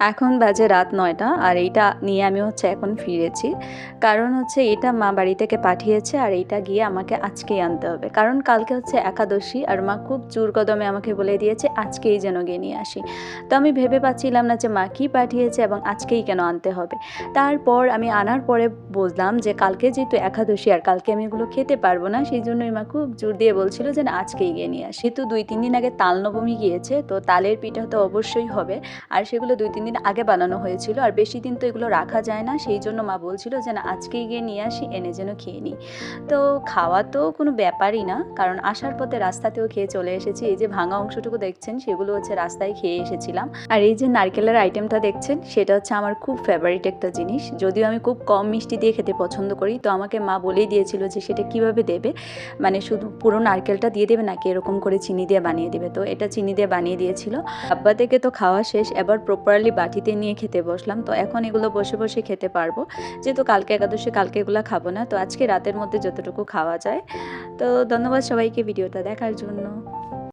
এখন বাজে রাত নয়টা আর এইটা নিয়ে আমি হচ্ছে এখন ফিরেছি। কারণ হচ্ছে এটা মা বাড়ি থেকে পাঠিয়েছে আর এইটা গিয়ে আমাকে আজকেই আনতে হবে। কারণ কালকে হচ্ছে একাদশী আর মা খুব জোর কদমে আমাকে বলে দিয়েছে, আজকেই যেন গিয়ে নিয়ে আসি। তো আমি ভেবে পাচ্ছিলাম না যে মা কী পাঠিয়েছে এবং আজকেই কেন আনতে হবে। তারপর আমি আনার পরে বুঝলাম যে কালকে যেহেতু একাদশী আর কালকে আমি এগুলো খেতে পারব না, সেই জন্যই মা খুব জোর দিয়ে বলছিল যে আজকেই গিয়ে নিয়ে আসি। তো দুই, তিন দিন আগে তাল নবমী গিয়েছে, তো তালের পিঠা তো অবশ্যই হবে। আর সেগুলো দুই, তিন দিন আগে বানানো হয়েছিল আর বেশি দিন তো এগুলো রাখা যায় না, সেই জন্য মা বলছিল যে না, আজকেই গিয়ে নিয়ে আসি, এনে যেন খেয়ে নিই। তো খাওয়া তো কোনো ব্যাপারই না, কারণ আসার পথে রাস্তাতেও খেয়ে চলে এসেছি। এই যে ভাঙা অংশটুকু দেখছেন, সেগুলো হচ্ছে রাস্তায় খেয়ে এসেছিলাম। আর এই যে নারকেলের আইটেমটা দেখছেন, সেটা হচ্ছে আমার খুব ফেভারিট একটা জিনিস। যদিও আমি খুব কম মিষ্টি দিয়ে খেতে পছন্দ করি, তো আমাকে মা বলেই দিয়েছিল যে সেটা কীভাবে দেবে। মানে শুধু পুরো নারকেলটা দিয়ে দেবে নাকি এরকম করে চিনি দিয়ে বানিয়ে দেবে? তো এটা চিনি দিয়ে বানিয়ে দিয়েছিল। আব্বা থেকে তো খাওয়া শেষ, এবার প্রপারলি বাটিতে নিয়ে খেতে বসলাম। তো এখন এগুলো বসে বসে খেতে পারব। যেহেতু কালকে একাদশী, কালকে এগুলো খাব না। তো আজকে রাতের মধ্যে যতটুকু খাওয়া যায়। তো ধন্যবাদ সবাইকে ভিডিওটা দেখার জন্য।